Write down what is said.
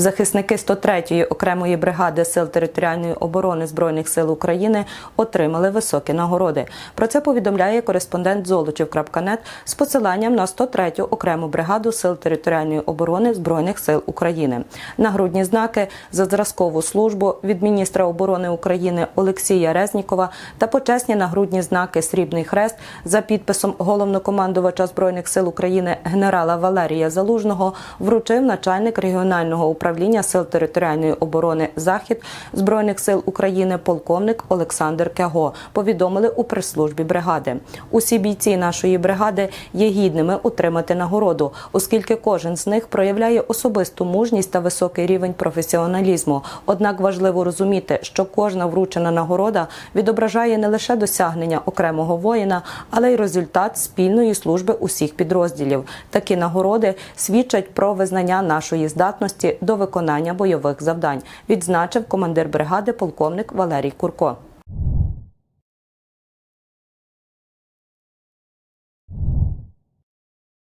Захисники 103-ї окремої бригади сил територіальної оборони збройних сил України отримали високі нагороди. Про це повідомляє кореспондент Золочів.нет з посиланням на 103-ю окрему бригаду сил територіальної оборони збройних сил України. Нагрудні знаки за зразкову службу від міністра оборони України Олексія Резнікова та почесні нагрудні знаки Срібний хрест за підписом головнокомандувача збройних сил України генерала Валерія Залужного вручив начальник регіонального управління сил територіальної оборони Захід збройних сил України полковник Олександр Кяго. Повідомили у прес-службі бригади. Усі бійці нашої бригади є гідними отримати нагороду, оскільки кожен з них проявляє особисту мужність та високий рівень професіоналізму. Однак важливо розуміти, що кожна вручена нагорода відображає не лише досягнення окремого воїна, але й результат спільної служби усіх підрозділів. Такі нагороди свідчать про визнання нашої здатності до виконання бойових завдань, відзначив командир бригади полковник Валерій Курко.